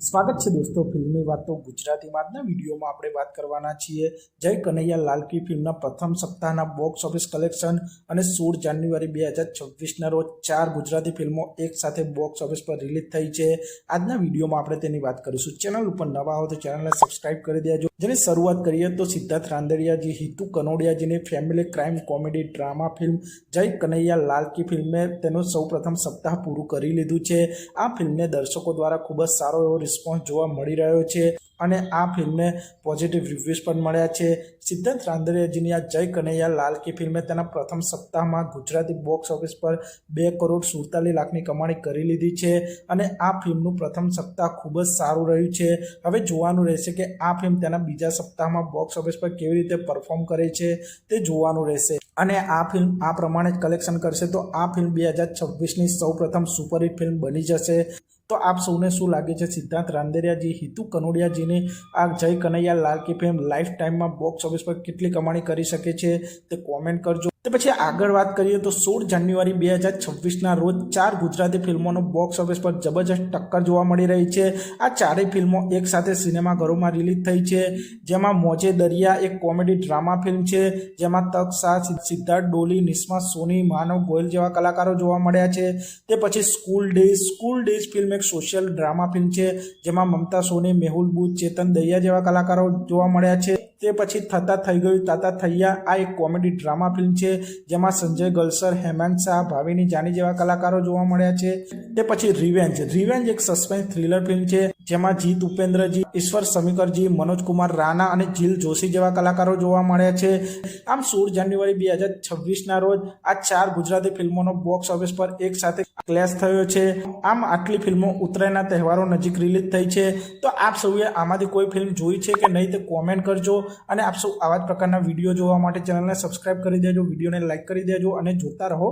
સ્વાગત છે દોસ્તો ફિલ્મની વાતો ગુજરાતીમાં આજના વિડીયોમાં આપણે વાત કરવાના છીએ જય કનૈયા લાલકી ફિલ્મના પ્રથમ સપ્તાહના બોક્સ ઓફિસ કલેક્શન અને સોળ જાન્યુઆરી બે હજાર છવ્વીસના રોજ ચાર ગુજરાતી ફિલ્મો એક સાથે બોક્સ ઓફિસ પર રિલીઝ થઈ છે. આજના વિડીયોમાં આપણે તેની વાત કરીશું. ચેનલ ઉપર નવા હો તો ચેનલને સબસ્ક્રાઇબ કરી દેજો. જેની શરૂઆત કરીએ તો સિદ્ધાર્થ રાંદેરિયાજી, Hitu કનોડિયાજીની family crime comedy drama film Jay Kanaiya લાલકી ફિલ્મે તેનું સૌપ્રથમ સપ્તાહ પૂરું કરી લીધું છે. આ ફિલ્મને દર્શકો દ્વારા ખૂબ જ સારો એવો રિસ્પોન્સ જોવા મળી રહ્યો છે અને આ ફિલ્મને પોઝિટિવ રિવ્યૂઝ પણ મળ્યા છે. સિદ્ધાર્થ રાંદરિયાજીની આ જય કનૈયા લાલકી ફિલ્મે તેના પ્રથમ સપ્તાહમાં ગુજરાતી બોક્સ ઓફિસ પર બે કરોડ સુડતાલીસ લાખની કમાણી કરી લીધી છે અને આ ફિલ્મનું પ્રથમ સપ્તાહ ખૂબ જ સારું રહ્યું છે. હવે જોવાનું રહેશે કે આ ફિલ્મ તેના બીજા સપ્તાહમાં બોક્સ ઓફિસ પર કેવી રીતે પરફોર્મ કરે છે તે જોવાનું રહેશે. અને આ ફિલ્મ આ પ્રમાણે જ કલેક્શન કરશે તો આ ફિલ્મ બે હજાર છવ્વીસની સૌ પ્રથમ સુપરહિટ ફિલ્મ બની જશે. તો આપ સૌને શું લાગે છે? સિદ્ધાર્થ રાંદેરિયાજી, હિતુ કનોડિયાજીની આ જય કનૈયા લાલ કી ફિલ્મ લાઈફ ટાઈમમાં બોક્સ ઓફિસ પર કેટલી કમાણી કરી શકે છે? તે કોમેન્ટ કરજો. તો પછી આગળ વાત કરીએ તો સોળ જાન્યુઆરી બે હજાર છવ્વીસના રોજ ચાર ગુજરાતી ફિલ્મોનો બોક્સ ઓફિસ પર જબરજસ્ત ટક્કર જોવા મળી રહી છે. આ ચારેય ફિલ્મો એકસાથે સિનેમાઘરોમાં રિલીઝ થઈ છે. જેમાં મોજે દરિયા એક કોમેડી ડ્રામા ફિલ્મ છે. જેમાં તક શાહ સિદ્ધાર્થ, ડોલી નિસ્મા સોની, માનવ, ગોયલ જેવા કલાકારો જોવા મળ્યા છે. તે પછી school days school days film એક સોશિયલ ડ્રામા ફિલ્મ છે. જેમાં મમતા, સોની, મેહુલ બુદ ચેતન દહિયા જેવા કલાકારો જોવા મળ્યા છે. તે પછી થતા થઈ ગયું તાતા થૈયા આ એક કોમેડી ડ્રામા ફિલ્મ છે, જેમાં સંજય ગલસર, હેમંત શાહ, ભાવિની જાની જેવા કલાકારો જોવા મળ્યા છે. તે પછી રિવેન્જ રિવેન્જ એક સસ્પેન્સ થ્રિલર ફિલ્મ છે જેમાં જીત ઉપેન્દ્રજી, ઈશ્વર સમીકરજી મનોજ કુમાર રાણા અને જીલ જોશી જેવા કલાકારો જોવા મળ્યા છે. આમ સોળ જાન્યુઆરી બે હજાર છવ્વીસના રોજ આ ચાર ગુજરાતી ફિલ્મોનો બોક્સ ઓફિસ પર એક સાથે ક્લેશ થયો છે. આમ આટલી ફિલ્મો ઉત્તરાયણના તહેવારો નજીક રિલીઝ થઈ છે. તો આપ સૌએ આમાંથી કોઈ ફિલ્મ જોઈ છે કે નહીં તે કોમેન્ટ કરજો અને આપ સૌ આવા જ પ્રકારના વીડિયો જોવા માટે ચેનલને સબસ્ક્રાઇબ કરી દેજો વિડીયોને લાઇક કરી દેજો અને જોતા રહો